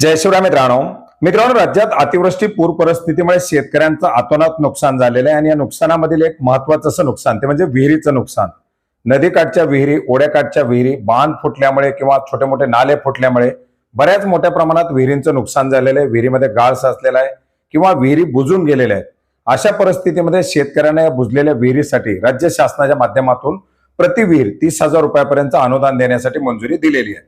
जय शिवराय मित्रांनो. मित्रांनो राज्यात अतिवृष्टी पूर परिस्थितीमुळे शेतकऱ्यांचं अतोनात नुकसान झालेलं आहे आणि या नुकसानामधील एक महत्वाचं असं नुकसान ते म्हणजे विहिरीचं नुकसान. नदीकाठच्या विहिरी ओढ्याकाठच्या विहिरी बांध फुटल्यामुळे किंवा छोटे मोठे नाले फुटल्यामुळे बऱ्याच मोठ्या प्रमाणात विहिरींचं नुकसान झालेलं आहे. विहिरीमध्ये गाळ साचलेला आहे किंवा विहिरी बुजून गेलेल्या आहेत. अशा परिस्थितीमध्ये शेतकऱ्यांना या बुजलेल्या विहिरीसाठी राज्य शासनाच्या माध्यमातून प्रति विहीर तीस हजार रुपयापर्यंत अनुदान देण्यासाठी मंजुरी दिलेली आहे.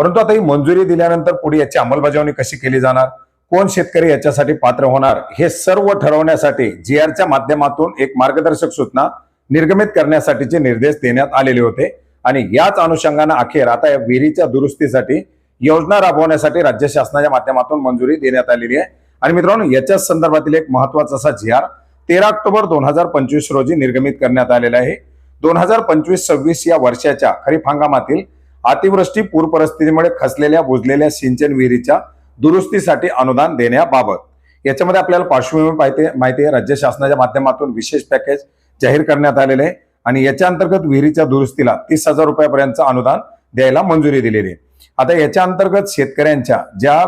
परंतु आता ही मंजुरी दिल्यानंतर पुढे याची अंमलबजावणी कशी केली जाणार? कोण शेतकरी याच्यासाठी पात्र होणार? हे सर्व ठरवण्यासाठी जी आरच्या माध्यमातून एक मार्गदर्शक सूचना निर्गमित करण्यासाठीचे निर्देश देण्यात आलेले होते. आणि याच अनुषंगानं अखेर आता या विहिरीच्या दुरुस्तीसाठी योजना राबवण्यासाठी राज्य शासनाच्या माध्यमातून मंजुरी देण्यात आलेली आहे. आणि मित्रांनो याच्याच संदर्भातील एक महत्त्वाचा असा जी आर तेरा ऑक्टोबर दोन हजार पंचवीस रोजी निर्गमित करण्यात आलेला आहे. दोन हजार पंचवीस सव्वीस या वर्षाच्या खरीप हंगामातील अतिवृष्टी पूर परिस्थितीमुळे खचलेल्या बुजलेल्या सिंचन विहिरीच्या दुरुस्तीसाठी अनुदान देण्याबाबत. याच्यामध्ये आपल्याला पार्श्वभूमी माहिती माहिती आहे. राज्य शासनाच्या माध्यमातून विशेष पॅकेज जाहीर करण्यात आलेले आहे. आणि याच्या अंतर्गत विहिरीच्या दुरुस्तीला तीस हजार रुपयापर्यंतचं अनुदान द्यायला मंजुरी दिलेली आहे. आता याच्या अंतर्गत शेतकऱ्यांच्या ज्या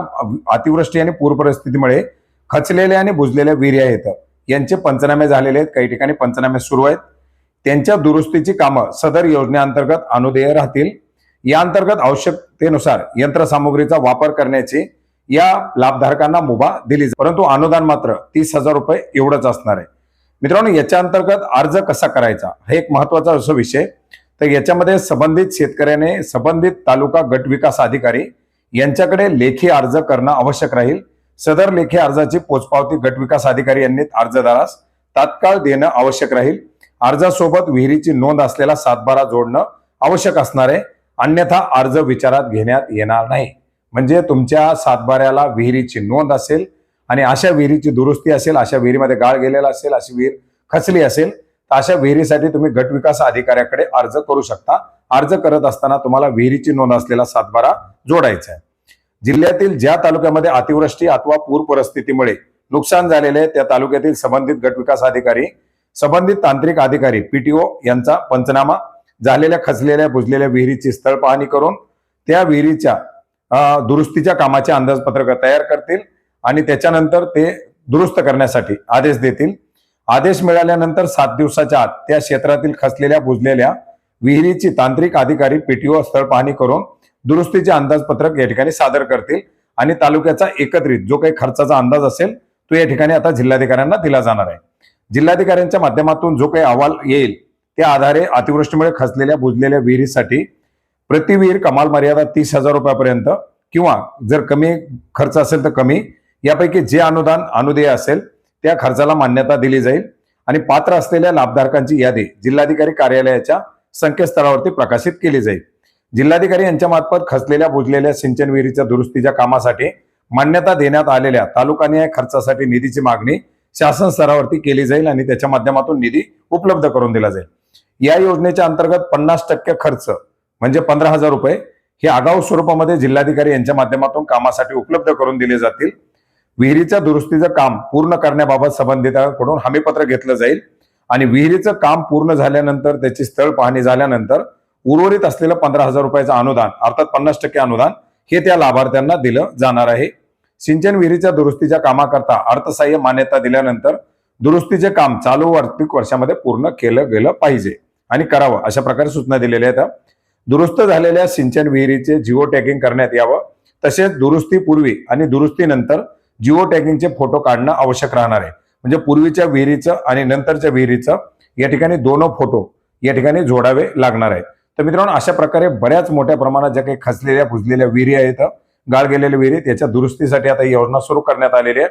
अतिवृष्टी आणि पूर परिस्थितीमुळे खचलेल्या आणि बुजलेल्या विहिरी आहेत यांचे पंचनामे झालेले आहेत. काही ठिकाणी पंचनामे सुरू आहेत. त्यांच्या दुरुस्तीची कामं सदर योजनेअंतर्गत अनुदेय राहतील. या अंतर्गत आवश्यकतेनुसार यंत्रसामुग्रीचा वापर करण्याची या लाभधारकांना मुभा दिली जाईल. परंतु अनुदान मात्र तीस हजार रुपये एवढंच असणार आहे. मित्रांनो याच्या अंतर्गत अर्ज कसा करायचा? हा एक महत्त्वाचा असा विषय. तर याच्यामध्ये संबंधित शेतकऱ्याने संबंधित तालुका गट विकास अधिकारी यांच्याकडे लेखी अर्ज करणं आवश्यक राहील. सदर लेखी अर्जाची पोचपावती गट विकास अधिकारी यांनी अर्जदारास तात्काळ देणं आवश्यक राहील. अर्जासोबत विहिरीची नोंद असलेला सातबारा जोडणं आवश्यक असणार आहे. अन्यथा अर्ज विचारात घेण्यात येणार नाही. म्हणजे तुमच्या सातबाऱ्याला विहिरीची नोंद असेल आणि अशा विहिरीची दुरुस्ती असेल अशा विहिरीमध्ये गाळ गेलेला असेल अशी विहीर खचली असेल तर अशा विहिरीसाठी तुम्ही गट विकास अधिकाऱ्याकडे अर्ज करू शकता. अर्ज करत असताना तुम्हाला विहिरीची नोंद असलेला सातबारा जोडायचा आहे. जिल्ह्यातील ज्या तालुक्यामध्ये अतिवृष्टी अथवा पूर परिस्थितीमुळे नुकसान झालेले त्या तालुक्यातील संबंधित गट विकास अधिकारी संबंधित तांत्रिक अधिकारी पीटीओ यांचा पंचनामा झालेल्या खचलेल्या बुजलेल्या विहिरीची स्थळ पाहणी करून त्या विहिरीच्या दुरुस्तीच्या कामाचे अंदाजपत्रक तयार करतील आणि त्याच्यानंतर ते दुरुस्त करण्यासाठी आदेश देतील. आदेश मिळाल्यानंतर सात दिवसाच्या आत त्या क्षेत्रातील खचलेल्या बुजलेल्या विहिरीची तांत्रिक अधिकारी पीटीओ स्थळ पाहणी करून दुरुस्तीचे अंदाजपत्रक या ठिकाणी सादर करतील आणि तालुक्याचा एकत्रित जो काही खर्चाचा अंदाज असेल तो या ठिकाणी आता जिल्हाधिकाऱ्यांना दिला जाणार आहे. जिल्हाधिकाऱ्यांच्या माध्यमातून जो काही अहवाल येईल त्या आधारे अतिवृष्टीमुळे खचलेल्या बुजलेल्या विहिरीसाठी प्रति विहीर कमाल मर्यादा तीस हजार रुपयापर्यंत किंवा जर कमी खर्च असेल तर कमी यापैकी जे अनुदान अनुदेय असेल त्या खर्चाला मान्यता दिली जाईल. आणि पात्र असलेल्या लाभधारकांची यादी जिल्हाधिकारी कार्यालयाच्या संकेतस्थळावरती प्रकाशित केली जाईल. जिल्हाधिकारी यांच्या मार्फत खचलेल्या बुजलेल्या सिंचन विहिरीच्या दुरुस्तीच्या कामासाठी मान्यता देण्यात आलेल्या तालुकानिहाय खर्चासाठी निधीची मागणी शासन स्तरावरती केली जाईल आणि त्याच्या माध्यमातून निधी उपलब्ध करून दिला जाईल. या योजनेच्या अंतर्गत पन्नास टक्के खर्च म्हणजे पंधरा हजार रुपये हे आगाऊ स्वरूपामध्ये जिल्हाधिकारी यांच्या माध्यमातून कामासाठी उपलब्ध करून दिले जातील. विहिरीच्या दुरुस्तीचं काम पूर्ण करण्याबाबत संबंधितांकडून हमीपत्र घेतलं जाईल आणि विहिरीचं काम पूर्ण झाल्यानंतर त्याची स्थळ पाहणी झाल्यानंतर उर्वरित असलेलं पंधरा हजार रुपयाचं अनुदान अर्थात पन्नास टक्के अनुदान हे त्या लाभार्थ्यांना दिलं जाणार आहे. सिंचन विहिरीच्या दुरुस्तीच्या कामाकरता अर्थसहाय्य मान्यता दिल्यानंतर दुरुस्तीचे काम चालू आर्थिक वर्षामध्ये पूर्ण केलं गेलं पाहिजे. आणि करावं अशा प्रकारे सूचना दिलेल्या आहेत. दुरुस्त झालेल्या सिंचन विहिरीचे जिओ टॅगिंग करण्यात यावं. तसेच दुरुस्तीपूर्वी आणि दुरुस्तीनंतर जिओ टॅगिंगचे फोटो काढणं आवश्यक राहणार आहे. म्हणजे पूर्वीच्या विहिरीचं आणि नंतरच्या विहिरीचं या ठिकाणी दोन फोटो या ठिकाणी जोडावे लागणार आहेत. तर मित्रांनो अशा प्रकारे बऱ्याच मोठ्या प्रमाणात ज्या काही खचलेल्या भुजलेल्या विहिरी आहेत गाळ गेलेल्या विहिरी त्याच्या दुरुस्तीसाठी आता योजना सुरू करण्यात आलेली आहे.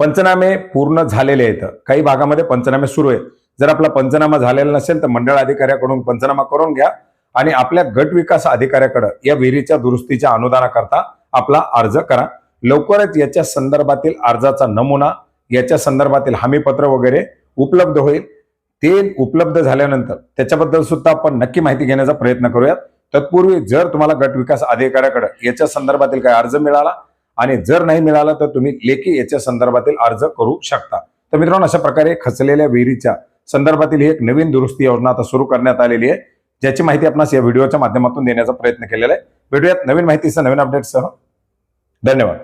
पंचनामे पूर्ण झालेले आहेत. काही भागामध्ये पंचनामे सुरू आहेत. जर आपला पंचनामा झालेला नसेल तर मंडळ अधिकाऱ्याकडून पंचनामा करून घ्या आणि आपल्या गट विकास अधिकाऱ्याकडे या विहिरीच्या दुरुस्तीच्या अनुदानाकरता आपला अर्ज करा. लवकरच याच्या संदर्भातील अर्जाचा नमुना याच्या संदर्भातील हमीपत्र वगैरे उपलब्ध होईल. ते उपलब्ध झाल्यानंतर त्याच्याबद्दल सुद्धा आपण नक्की माहिती घेण्याचा प्रयत्न करूयात. तत्पूर्वी जर तुम्हाला गट विकास अधिकाऱ्याकडे याच्या संदर्भातील काही अर्ज मिळाला आणि जर नाही मिळालं तर तुम्ही लेखी याच्या संदर्भातील अर्ज करू शकता. तर मित्रांनो अशा प्रकारे खचलेल्या विहिरीच्या संदर्भातील ही एक नवीन दुरुस्ती योजना आता सुरू करण्यात आलेली आहे ज्याची माहिती आपणास या व्हिडिओच्या माध्यमातून देण्याचा प्रयत्न केलेला आहे. भेटूयात नवीन माहितीसह नवीन अपडेटसह धन्यवाद.